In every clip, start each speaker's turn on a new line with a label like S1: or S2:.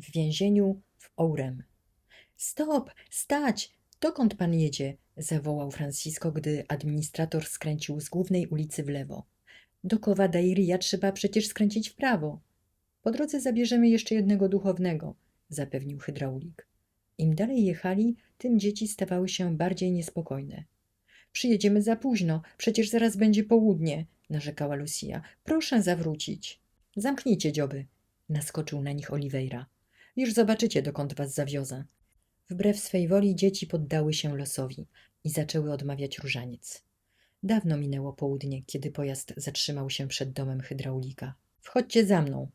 S1: w więzieniu w Ourem. Stop, stać! Dokąd pan jedzie? zawołał Francisco, gdy administrator skręcił z głównej ulicy w lewo. Do Kowa Dairia trzeba przecież skręcić w prawo. Po drodze zabierzemy jeszcze jednego duchownego, zapewnił hydraulik. Im dalej jechali, tym dzieci stawały się bardziej niespokojne. Przyjedziemy za późno, przecież zaraz będzie południe, narzekała Lucia. Proszę zawrócić. Zamknijcie dzioby, naskoczył na nich Oliveira. Już zobaczycie, dokąd was zawiozę. Wbrew swej woli dzieci poddały się losowi i zaczęły odmawiać różaniec. Dawno minęło południe, kiedy pojazd zatrzymał się przed domem hydraulika. Wchodźcie za mną,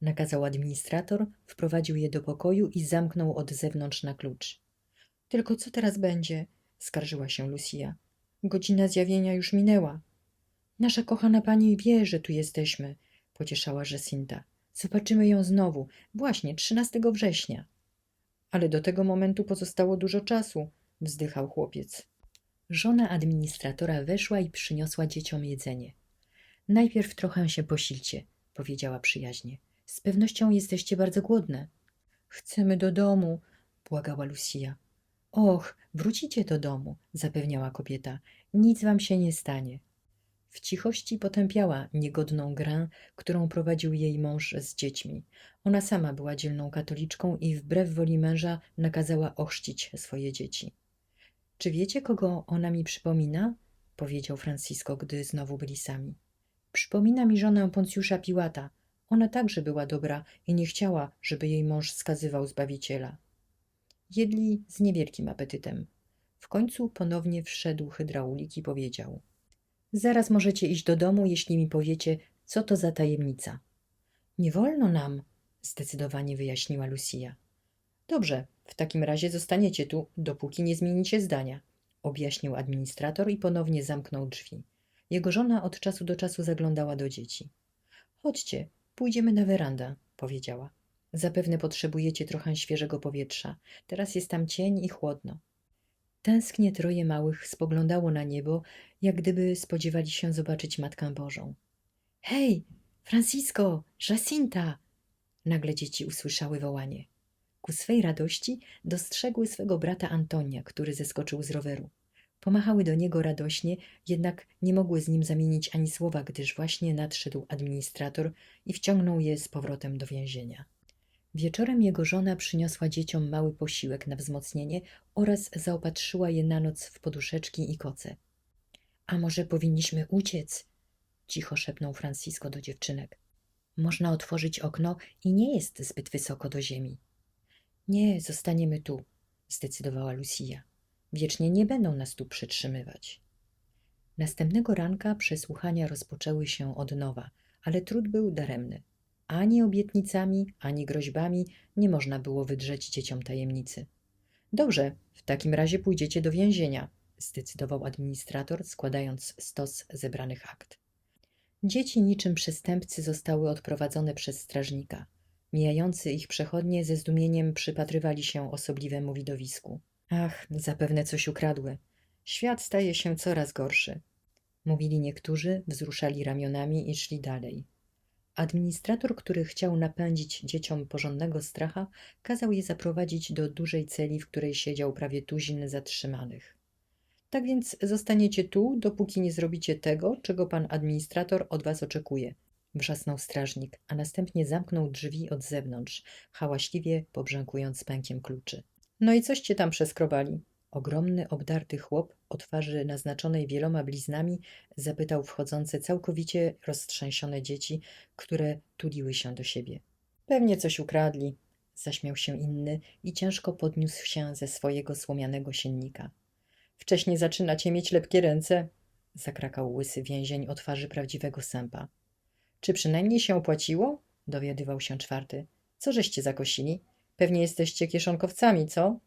S1: nakazał administrator, wprowadził je do pokoju i zamknął od zewnątrz na klucz. Tylko co teraz będzie? skarżyła się Lucia. Godzina zjawienia już minęła. Nasza kochana pani wie, że tu jesteśmy, pocieszała Jacinta. Zobaczymy ją znowu, właśnie 13 września. Ale do tego momentu pozostało dużo czasu, wzdychał chłopiec. Żona administratora weszła i przyniosła dzieciom jedzenie. Najpierw trochę się posilcie, powiedziała przyjaźnie. Z pewnością jesteście bardzo głodne. Chcemy do domu, błagała Lucia. Och, wrócicie do domu, zapewniała kobieta. Nic wam się nie stanie. W cichości potępiała niegodną grę, którą prowadził jej mąż z dziećmi. Ona sama była dzielną katoliczką i wbrew woli męża nakazała ochrzcić swoje dzieci. Czy wiecie, kogo ona mi przypomina? powiedział Francisco, gdy znowu byli sami. Przypomina mi żonę Poncjusza Piłata. Ona także była dobra i nie chciała, żeby jej mąż skazywał Zbawiciela. Jedli z niewielkim apetytem. W końcu ponownie wszedł hydraulik i powiedział: Zaraz możecie iść do domu, jeśli mi powiecie, co to za tajemnica. Nie wolno nam, zdecydowanie wyjaśniła Lucia. Dobrze, w takim razie zostaniecie tu, dopóki nie zmienicie zdania, objaśnił administrator i ponownie zamknął drzwi. Jego żona od czasu do czasu zaglądała do dzieci. Chodźcie, pójdziemy na werandę, powiedziała. Zapewne potrzebujecie trochę świeżego powietrza. Teraz jest tam cień i chłodno. Tęsknie troje małych spoglądało na niebo, jak gdyby spodziewali się zobaczyć Matkę Bożą. Hej, Francisco, Jacinta! Nagle dzieci usłyszały wołanie. Ku swej radości dostrzegły swego brata Antonia, który zeskoczył z roweru. Pomachały do niego radośnie, jednak nie mogły z nim zamienić ani słowa, gdyż właśnie nadszedł administrator i wciągnął je z powrotem do więzienia. Wieczorem jego żona przyniosła dzieciom mały posiłek na wzmocnienie oraz zaopatrzyła je na noc w poduszeczki i koce. A może powinniśmy uciec? Cicho szepnął Francisco do dziewczynek. Można otworzyć okno i nie jest zbyt wysoko do ziemi. Nie, zostaniemy tu, zdecydowała Lucia. Wiecznie nie będą nas tu przytrzymywać. Następnego ranka przesłuchania rozpoczęły się od nowa, ale trud był daremny. Ani obietnicami, ani groźbami nie można było wydrzeć dzieciom tajemnicy. Dobrze, w takim razie pójdziecie do więzienia, zdecydował administrator, składając stos zebranych akt. Dzieci niczym przestępcy zostały odprowadzone przez strażnika. Mijający ich przechodnie ze zdumieniem przypatrywali się osobliwemu widowisku. Ach, zapewne coś ukradły. Świat staje się coraz gorszy. Mówili niektórzy, wzruszali ramionami i szli dalej. Administrator, który chciał napędzić dzieciom porządnego stracha, kazał je zaprowadzić do dużej celi, w której siedział prawie tuzin zatrzymanych. Tak więc zostaniecie tu, dopóki nie zrobicie tego, czego pan administrator od was oczekuje, wrzasnął strażnik, a następnie zamknął drzwi od zewnątrz, hałaśliwie pobrzękując pękiem kluczy. No i coście tam przeskrobali? Ogromny, obdarty chłop, o twarzy naznaczonej wieloma bliznami, zapytał wchodzące całkowicie roztrzęsione dzieci, które tuliły się do siebie. Pewnie coś ukradli, zaśmiał się inny i ciężko podniósł się ze swojego słomianego siennika. Wcześniej zaczynacie mieć lepkie ręce, zakrakał łysy więzień o twarzy prawdziwego sępa. Czy przynajmniej się opłaciło? dowiadywał się czwarty. Co żeście zakosili? Pewnie jesteście kieszonkowcami, co?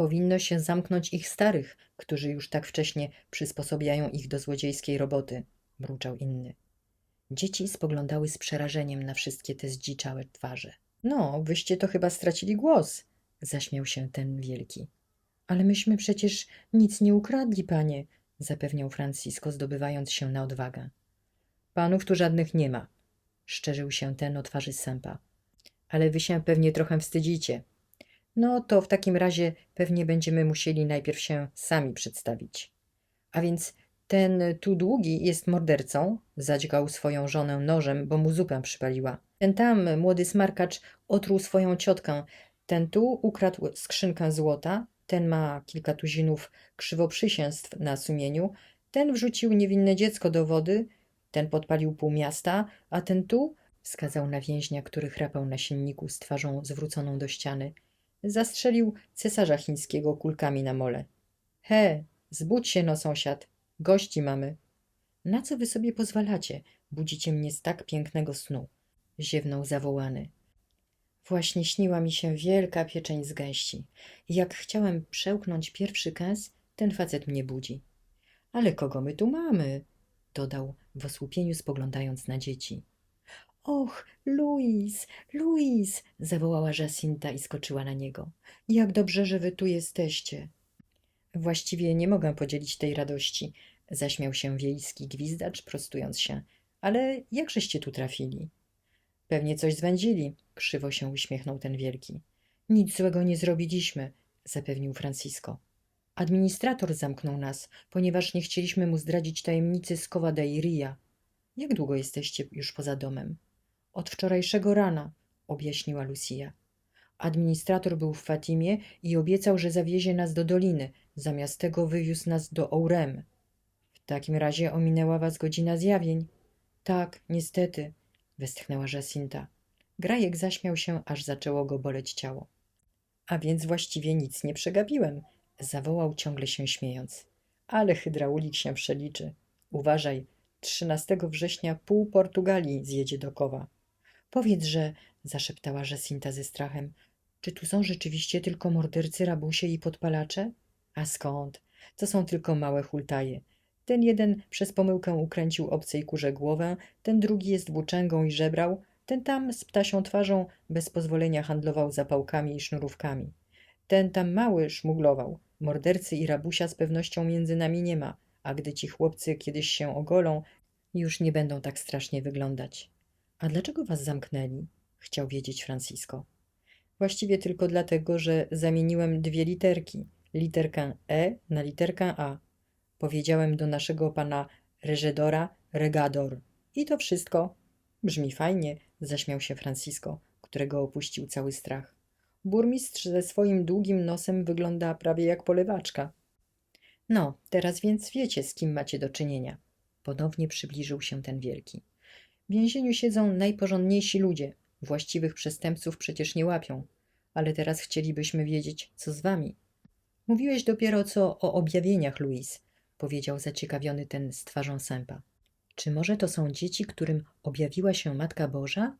S1: Powinno się zamknąć ich starych, którzy już tak wcześnie przysposobiają ich do złodziejskiej roboty, mruczał inny. Dzieci spoglądały z przerażeniem na wszystkie te zdziczałe twarze. No, wyście to chyba stracili głos, zaśmiał się ten wielki. Ale myśmy przecież nic nie ukradli, panie, zapewniał Francisco, zdobywając się na odwagę. Panów tu żadnych nie ma, szczerzył się ten o twarzy sępa. Ale wy się pewnie trochę wstydzicie. No to w takim razie pewnie będziemy musieli najpierw się sami przedstawić. A więc ten tu długi jest mordercą, zadźgał swoją żonę nożem, bo mu zupę przypaliła. Ten tam, młody smarkacz, otruł swoją ciotkę. Ten tu ukradł skrzynkę złota, ten ma kilka tuzinów krzywoprzysięstw na sumieniu, ten wrzucił niewinne dziecko do wody, ten podpalił pół miasta, a ten tu, wskazał na więźnia, który chrapał na silniku z twarzą zwróconą do ściany, zastrzelił cesarza chińskiego kulkami na mole. He, zbudź się no sąsiad, gości mamy. Na co wy sobie pozwalacie? Budzicie mnie z tak pięknego snu. Ziewnął zawołany. Właśnie śniła mi się wielka pieczeń z gęści. Jak chciałem przełknąć pierwszy kęs, ten facet mnie budzi. Ale kogo my tu mamy? Dodał w osłupieniu spoglądając na dzieci. Och, Luis, Luis! zawołała Jacinta i skoczyła na niego. Jak dobrze, że wy tu jesteście. Właściwie nie mogę podzielić tej radości, zaśmiał się wiejski gwizdacz, prostując się. Ale jakżeście tu trafili? Pewnie coś zwędzili, krzywo się uśmiechnął ten wielki. Nic złego nie zrobiliśmy, zapewnił Francisco. Administrator zamknął nas, ponieważ nie chcieliśmy mu zdradzić tajemnicy Ria. Jak długo jesteście już poza domem? Od wczorajszego rana, objaśniła Lucia. Administrator był w Fatimie i obiecał, że zawiezie nas do doliny, zamiast tego wywiózł nas do Ourem. W takim razie ominęła was godzina zjawień. Tak, niestety, westchnęła Jacinta. Grajek zaśmiał się, aż zaczęło go boleć ciało. A więc właściwie nic nie przegapiłem, zawołał ciągle się śmiejąc. Ale hydraulik się przeliczy. Uważaj, 13 września pół Portugalii zjedzie do kowa. Powiedz, że, zaszeptała Jacinta ze strachem, czy tu są rzeczywiście tylko mordercy, rabusie i podpalacze? A skąd? To są tylko małe hultaje. Ten jeden przez pomyłkę ukręcił obcej kurze głowę, ten drugi jest włóczęgą i żebrał, ten tam z ptasią twarzą bez pozwolenia handlował zapałkami i sznurówkami. Ten tam mały szmuglował. Mordercy i rabusia z pewnością między nami nie ma, a gdy ci chłopcy kiedyś się ogolą, już nie będą tak strasznie wyglądać. A dlaczego was zamknęli? Chciał wiedzieć Francisco. Właściwie tylko dlatego, że zamieniłem dwie literki. Literkę E na literkę A. Powiedziałem do naszego pana Regedora regador. I to wszystko. Brzmi fajnie, zaśmiał się Francisco, którego opuścił cały strach. Burmistrz ze swoim długim nosem wygląda prawie jak polewaczka. No, teraz więc wiecie, z kim macie do czynienia. Ponownie przybliżył się ten wielki. W więzieniu siedzą najporządniejsi ludzie. Właściwych przestępców przecież nie łapią. Ale teraz chcielibyśmy wiedzieć, co z wami. Mówiłeś dopiero co o objawieniach, Luis, powiedział zaciekawiony ten z twarzą sępa. Czy może to są dzieci, którym objawiła się Matka Boża?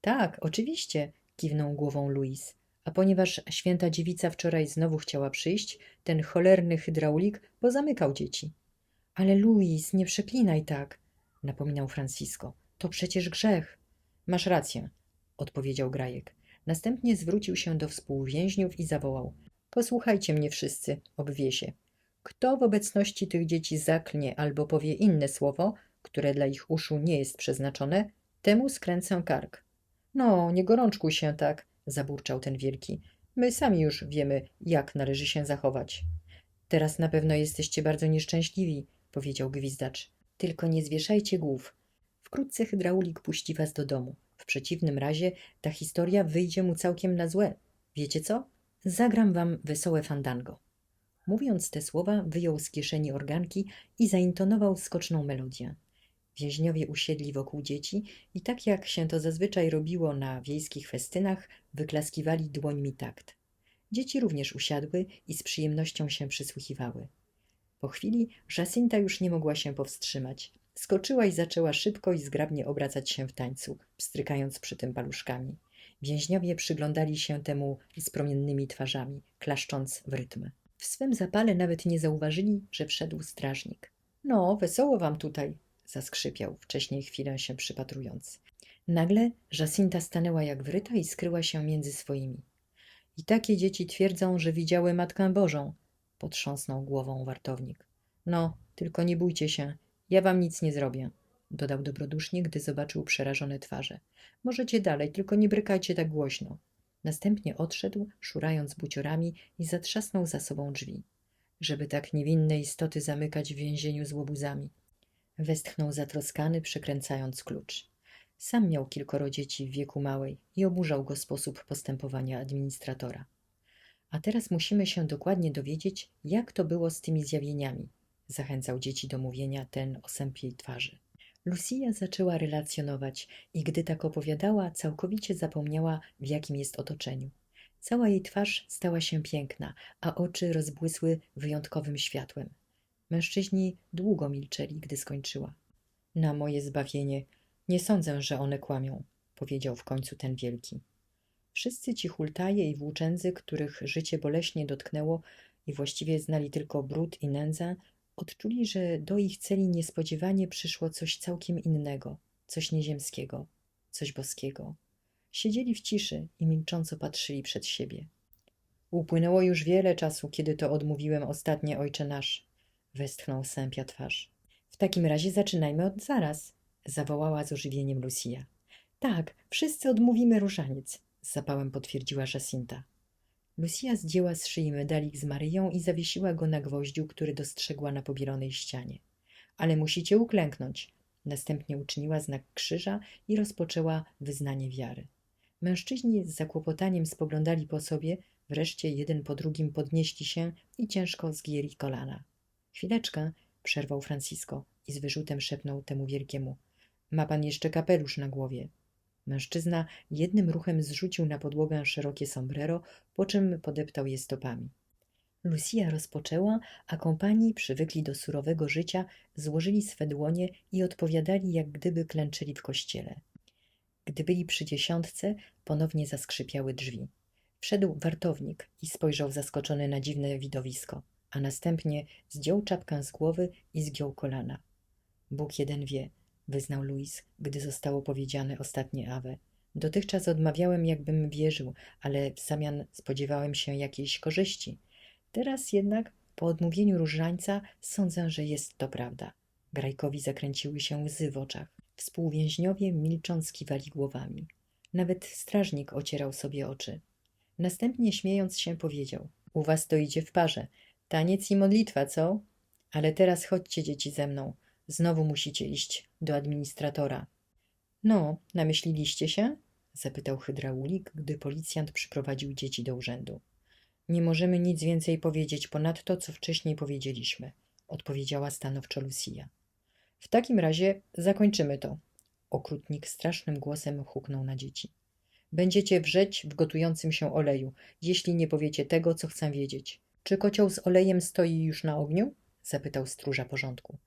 S1: Tak, oczywiście, kiwnął głową Luis. A ponieważ święta dziewica wczoraj znowu chciała przyjść, ten cholerny hydraulik pozamykał dzieci. Ale Luis, nie przeklinaj tak, napominał Francisco. To przecież grzech. Masz rację, odpowiedział Grajek. Następnie zwrócił się do współwięźniów i zawołał. Posłuchajcie mnie wszyscy, obwiesie. Kto w obecności tych dzieci zaklnie albo powie inne słowo, które dla ich uszu nie jest przeznaczone, temu skręcę kark. No, nie gorączkuj się tak, zaburczał ten wielki. My sami już wiemy, jak należy się zachować. Teraz na pewno jesteście bardzo nieszczęśliwi, powiedział gwizdacz. Tylko nie zwieszajcie głów. Wkrótce hydraulik puści was do domu. W przeciwnym razie ta historia wyjdzie mu całkiem na złe. Wiecie co? Zagram wam wesołe fandango. Mówiąc te słowa, wyjął z kieszeni organki i zaintonował skoczną melodię. Więźniowie usiedli wokół dzieci i tak jak się to zazwyczaj robiło na wiejskich festynach, wyklaskiwali dłońmi takt. Dzieci również usiadły i z przyjemnością się przysłuchiwały. Po chwili Jacinta już nie mogła się powstrzymać. Skoczyła i zaczęła szybko i zgrabnie obracać się w tańcu, pstrykając przy tym paluszkami. Więźniowie przyglądali się temu z promiennymi twarzami, klaszcząc w rytm. W swym zapale nawet nie zauważyli, że wszedł strażnik. No, wesoło wam tutaj, zaskrzypiał, wcześniej chwilę się przypatrując. Nagle Jacinta stanęła jak wryta i skryła się między swoimi. I takie dzieci twierdzą, że widziały Matkę Bożą, potrząsnął głową wartownik. No, tylko nie bójcie się, ja wam nic nie zrobię. dodał dobrodusznie, gdy zobaczył przerażone twarze. Możecie dalej, tylko nie brykajcie tak głośno. Następnie odszedł, szurając buciorami i zatrzasnął za sobą drzwi. Żeby tak niewinne istoty zamykać w więzieniu z łobuzami. Westchnął zatroskany, przekręcając klucz. Sam miał kilkoro dzieci w wieku małej i oburzał go sposób postępowania administratora. A teraz musimy się dokładnie dowiedzieć, jak to było z tymi zjawieniami, zachęcał dzieci do mówienia ten o sępiej twarzy. Lucia zaczęła relacjonować i gdy tak opowiadała, całkowicie zapomniała, w jakim jest otoczeniu. Cała jej twarz stała się piękna, a oczy rozbłysły wyjątkowym światłem. Mężczyźni długo milczeli, gdy skończyła. Na moje zbawienie, nie sądzę, że one kłamią, powiedział w końcu ten wielki. Wszyscy ci hultaje i włóczędzy, których życie boleśnie dotknęło i właściwie znali tylko brud i nędzę, odczuli, że do ich celi niespodziewanie przyszło coś całkiem innego, coś nieziemskiego, coś boskiego. Siedzieli w ciszy i milcząco patrzyli przed siebie. Upłynęło już wiele czasu, kiedy to odmówiłem ostatnie ojcze nasz, westchnął sępia twarz. W takim razie zaczynajmy od zaraz, zawołała z ożywieniem Lucia. Tak, wszyscy odmówimy różaniec, z zapałem potwierdziła Jacinta. Lucia zdjęła z szyi medalik z Maryją i zawiesiła go na gwoździu, który dostrzegła na pobielonej ścianie. Ale musicie uklęknąć. Następnie uczyniła znak krzyża i rozpoczęła wyznanie wiary. Mężczyźni z zakłopotaniem spoglądali po sobie, wreszcie jeden po drugim podnieśli się i ciężko zgięli kolana. Chwileczkę, przerwał Francisco i z wyrzutem szepnął temu wielkiemu. Ma pan jeszcze kapelusz na głowie. Mężczyzna jednym ruchem zrzucił na podłogę szerokie sombrero, po czym podeptał je stopami. Lucia rozpoczęła, a kompanii, przywykli do surowego życia, złożyli swe dłonie i odpowiadali, jak gdyby klęczyli w kościele. Gdy byli przy dziesiątce, ponownie zaskrzypiały drzwi. Wszedł wartownik i spojrzał zaskoczony na dziwne widowisko, a następnie zdjął czapkę z głowy i zgiął kolana. Bóg jeden wie, wyznał Luis, gdy zostało powiedziane ostatnie awe. Dotychczas odmawiałem, jakbym wierzył, ale w zamian spodziewałem się jakiejś korzyści. Teraz jednak, po odmówieniu różańca, sądzę, że jest to prawda. Grajkowi zakręciły się łzy w oczach. Współwięźniowie milcząc kiwali głowami. Nawet strażnik ocierał sobie oczy. Następnie śmiejąc się powiedział: U was to idzie w parze. Taniec i modlitwa, co? Ale teraz chodźcie, dzieci, ze mną. Znowu musicie iść do administratora. No, namyśliliście się? zapytał hydraulik, gdy policjant przyprowadził dzieci do urzędu. Nie możemy nic więcej powiedzieć ponad to, co wcześniej powiedzieliśmy, odpowiedziała stanowczo Lucia. W takim razie zakończymy to. Okrutnik strasznym głosem huknął na dzieci. Będziecie wrzeć w gotującym się oleju, jeśli nie powiecie tego, co chcę wiedzieć. Czy kocioł z olejem stoi już na ogniu? zapytał stróża porządku.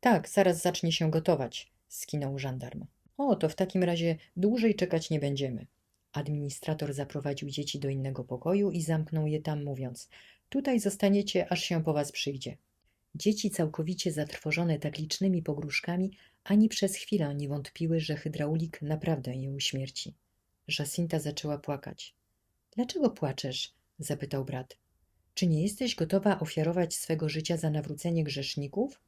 S1: Tak, zaraz zacznie się gotować, skinął żandarm. O, to w takim razie dłużej czekać nie będziemy. Administrator zaprowadził dzieci do innego pokoju i zamknął je tam, mówiąc: Tutaj zostaniecie, aż się po was przyjdzie. Dzieci, całkowicie zatrwożone tak licznymi pogróżkami, ani przez chwilę nie wątpiły, że hydraulik naprawdę je uśmierci. Jacinta zaczęła płakać. Dlaczego płaczesz? zapytał brat. Czy nie jesteś gotowa ofiarować swego życia za nawrócenie grzeszników?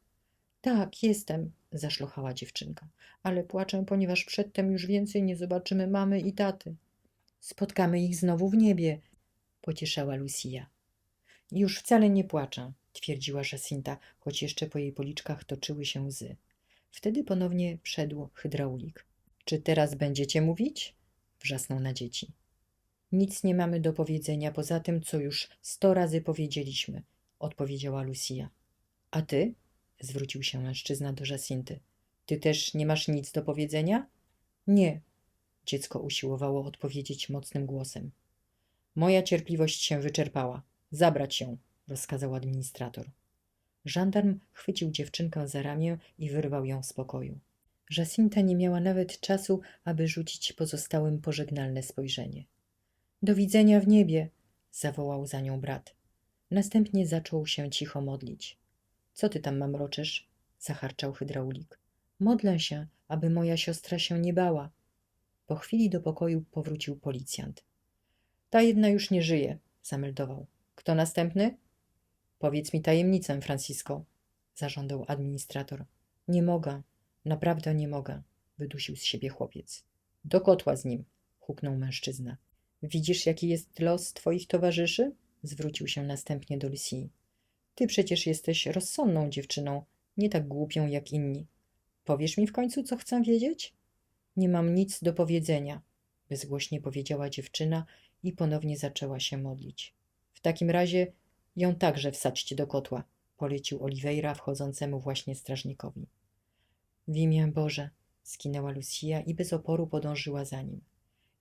S1: Tak, jestem, zaszlochała dziewczynka, ale płaczę, ponieważ przedtem już więcej nie zobaczymy mamy i taty. Spotkamy ich znowu w niebie, pocieszała Lucia. Już wcale nie płaczę, twierdziła Jacinta, choć jeszcze po jej policzkach toczyły się łzy. Wtedy ponownie wszedł hydraulik. Czy teraz będziecie mówić? wrzasnął na dzieci. Nic nie mamy do powiedzenia poza tym, co już sto razy powiedzieliśmy, odpowiedziała Lucia. A ty? Zwrócił się mężczyzna do Jacinty. Ty też nie masz nic do powiedzenia? Nie. Dziecko usiłowało odpowiedzieć mocnym głosem. Moja cierpliwość się wyczerpała. Zabrać się, rozkazał administrator. Żandarm chwycił dziewczynkę za ramię i wyrwał ją z pokoju. Jacinta nie miała nawet czasu, aby rzucić pozostałym pożegnalne spojrzenie. Do widzenia w niebie, zawołał za nią brat. Następnie zaczął się cicho modlić. Co ty tam mamroczesz? zacharczał hydraulik. Modlę się, aby moja siostra się nie bała. Po chwili do pokoju powrócił policjant. Ta jedna już nie żyje, zameldował. Kto następny? Powiedz mi tajemnicę, Francisco, zażądał administrator. Nie mogę. Naprawdę nie mogę, wydusił z siebie chłopiec. Do kotła z nim, huknął mężczyzna. Widzisz, jaki jest los twoich towarzyszy? Zwrócił się następnie do Lucy. Ty przecież jesteś rozsądną dziewczyną, nie tak głupią jak inni. Powiesz mi w końcu, co chcę wiedzieć? Nie mam nic do powiedzenia, bezgłośnie powiedziała dziewczyna i ponownie zaczęła się modlić. W takim razie ją także wsadźcie do kotła, polecił Oliveira wchodzącemu właśnie strażnikowi. W imię Boże, skinęła Lucia i bez oporu podążyła za nim.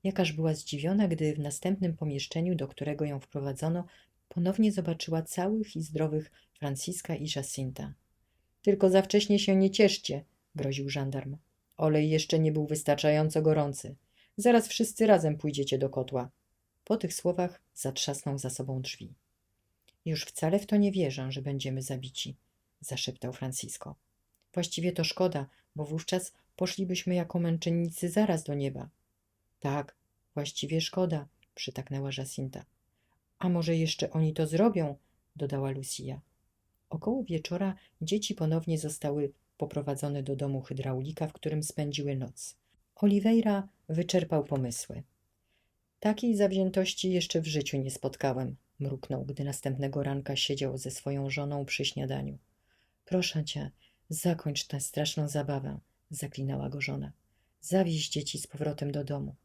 S1: Jakaż była zdziwiona, gdy w następnym pomieszczeniu, do którego ją wprowadzono, ponownie zobaczyła całych i zdrowych Franciska i Jacinta. Tylko za wcześnie się nie cieszcie, groził żandarm. Olej jeszcze nie był wystarczająco gorący. Zaraz wszyscy razem pójdziecie do kotła. Po tych słowach zatrzasnął za sobą drzwi. Już wcale w to nie wierzę, że będziemy zabici, zaszeptał Francisco. Właściwie to szkoda, bo wówczas poszlibyśmy jako męczennicy zaraz do nieba. Tak, właściwie szkoda, przytaknęła Jacinta. A może jeszcze oni to zrobią, dodała Lucia. Około wieczora dzieci ponownie zostały poprowadzone do domu hydraulika, w którym spędziły noc. Oliveira wyczerpał pomysły. Takiej zawziętości jeszcze w życiu nie spotkałem, mruknął, gdy następnego ranka siedział ze swoją żoną przy śniadaniu. Proszę cię, zakończ tę straszną zabawę, zaklinała go żona. Zawieź dzieci z powrotem do domu.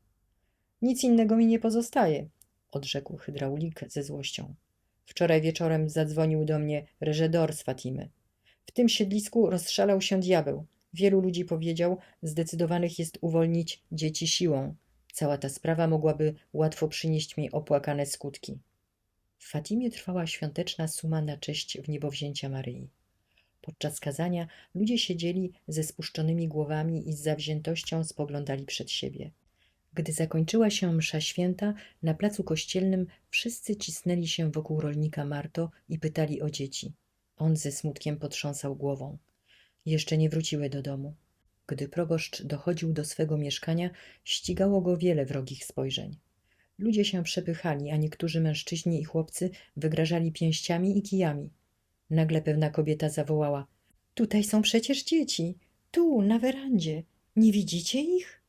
S1: Nic innego mi nie pozostaje, odrzekł hydraulik ze złością. Wczoraj wieczorem zadzwonił do mnie Reżedor z Fatimy. W tym siedlisku rozszalał się diabeł. Wielu ludzi powiedział, zdecydowanych jest uwolnić dzieci siłą. Cała ta sprawa mogłaby łatwo przynieść mi opłakane skutki. W Fatimie trwała świąteczna suma na cześć wniebowzięcia Maryi. Podczas kazania ludzie siedzieli ze spuszczonymi głowami i z zawziętością spoglądali przed siebie. Gdy zakończyła się msza święta, na placu kościelnym wszyscy cisnęli się wokół rolnika Marto i pytali o dzieci. On ze smutkiem potrząsał głową. Jeszcze nie wróciły do domu. Gdy proboszcz dochodził do swego mieszkania, ścigało go wiele wrogich spojrzeń. Ludzie się przepychali, a niektórzy mężczyźni i chłopcy wygrażali pięściami i kijami. Nagle pewna kobieta zawołała: Tutaj są przecież dzieci, tu, na werandzie. Nie widzicie ich?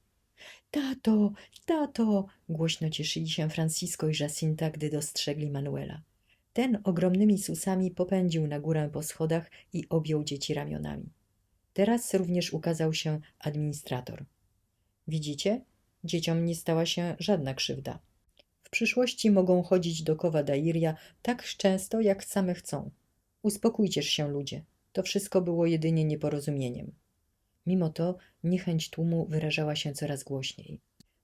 S1: Tato, tato! głośno cieszyli się Francisco i Jacinta, gdy dostrzegli Manuela. Ten ogromnymi susami popędził na górę po schodach i objął dzieci ramionami. Teraz również ukazał się administrator. Widzicie? Dzieciom nie stała się żadna krzywda. W przyszłości mogą chodzić do Kowa Dairia tak często, jak same chcą. Uspokójcież się, ludzie. To wszystko było jedynie nieporozumieniem. Mimo to niechęć tłumu wyrażała się coraz głośniej.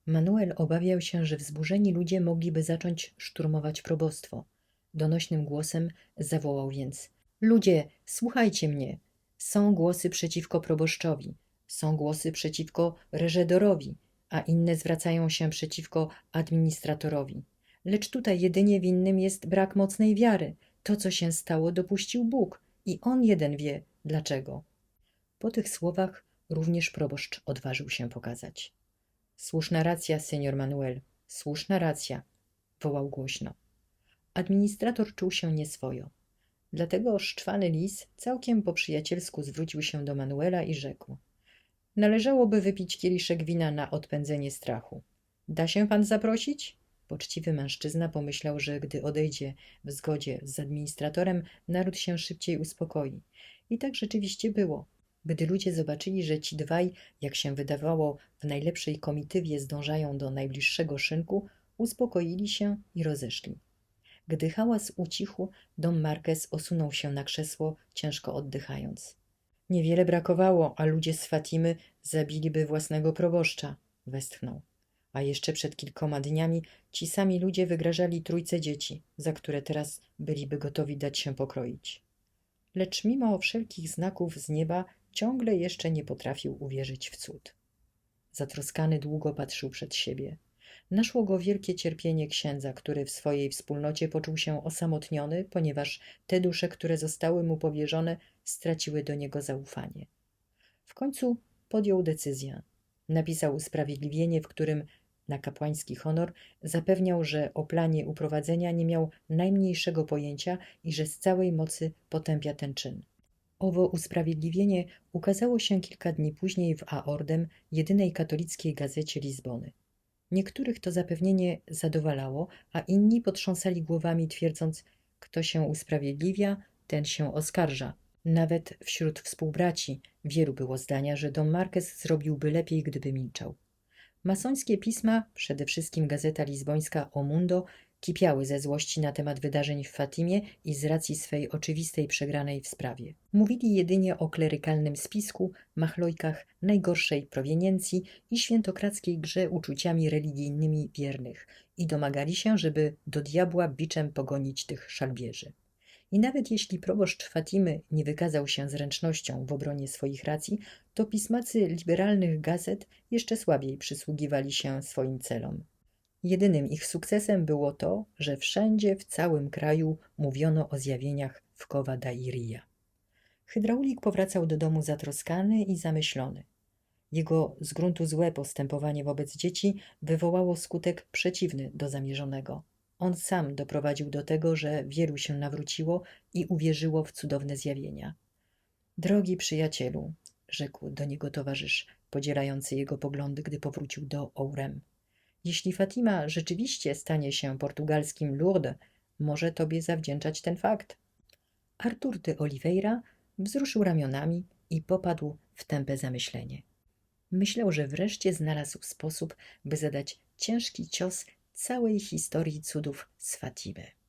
S1: Manuel obawiał się, że wzburzeni ludzie mogliby zacząć szturmować probostwo. Donośnym głosem zawołał więc: Ludzie, słuchajcie mnie. Są głosy przeciwko proboszczowi, są głosy przeciwko reżedorowi, a inne zwracają się przeciwko administratorowi. Lecz tutaj jedynie winnym jest brak mocnej wiary. To, co się stało, dopuścił Bóg i on jeden wie dlaczego. Po tych słowach również proboszcz odważył się pokazać. Słuszna racja, senior Manuel, słuszna racja, wołał głośno. Administrator czuł się nieswojo. Dlatego szczwany lis całkiem po przyjacielsku zwrócił się do Manuela i rzekł: Należałoby wypić kieliszek wina na odpędzenie strachu. Da się pan zaprosić? Poczciwy mężczyzna pomyślał, że gdy odejdzie w zgodzie z administratorem, naród się szybciej uspokoi. I tak rzeczywiście było. Gdy ludzie zobaczyli, że ci dwaj, jak się wydawało, w najlepszej komitywie zdążają do najbliższego szynku, uspokoili się i rozeszli. Gdy hałas ucichł, dom Marquez osunął się na krzesło, ciężko oddychając. Niewiele brakowało, a ludzie z Fatimy zabiliby własnego proboszcza, westchnął. A jeszcze przed kilkoma dniami ci sami ludzie wygrażali trójce dzieci, za które teraz byliby gotowi dać się pokroić. Lecz mimo wszelkich znaków z nieba ciągle jeszcze nie potrafił uwierzyć w cud. Zatroskany długo patrzył przed siebie. Naszło go wielkie cierpienie księdza, który w swojej wspólnocie poczuł się osamotniony, ponieważ te dusze, które zostały mu powierzone, straciły do niego zaufanie. W końcu podjął decyzję. Napisał usprawiedliwienie, w którym na kapłański honor zapewniał, że o planie uprowadzenia nie miał najmniejszego pojęcia i że z całej mocy potępia ten czyn. Owo usprawiedliwienie ukazało się kilka dni później w Aordem, jedynej katolickiej gazecie Lizbony. Niektórych to zapewnienie zadowalało, a inni potrząsali głowami, twierdząc, kto się usprawiedliwia, ten się oskarża. Nawet wśród współbraci wielu było zdania, że Don Marquez zrobiłby lepiej, gdyby milczał. Masońskie pisma, przede wszystkim gazeta lizbońska O Mundo, kipiały ze złości na temat wydarzeń w Fatimie i z racji swej oczywistej przegranej w sprawie. Mówili jedynie o klerykalnym spisku, machlojkach, najgorszej proweniencji i świętokradzkiej grze uczuciami religijnymi wiernych i domagali się, żeby do diabła biczem pogonić tych szalbierzy. I nawet jeśli proboszcz Fatimy nie wykazał się zręcznością w obronie swoich racji, to pismacy liberalnych gazet jeszcze słabiej przysługiwali się swoim celom. Jedynym ich sukcesem było to, że wszędzie w całym kraju mówiono o zjawieniach w Kowa Dairia. Hydraulik powracał do domu zatroskany i zamyślony. Jego z gruntu złe postępowanie wobec dzieci wywołało skutek przeciwny do zamierzonego. On sam doprowadził do tego, że wielu się nawróciło i uwierzyło w cudowne zjawienia. Drogi przyjacielu, rzekł do niego towarzysz, podzielający jego poglądy, gdy powrócił do Ourem. Jeśli Fatima rzeczywiście stanie się portugalskim Lourdes, może tobie zawdzięczać ten fakt. Artur de Oliveira wzruszył ramionami i popadł w tępe zamyślenie. Myślał, że wreszcie znalazł sposób, by zadać ciężki cios całej historii cudów z Fatimy.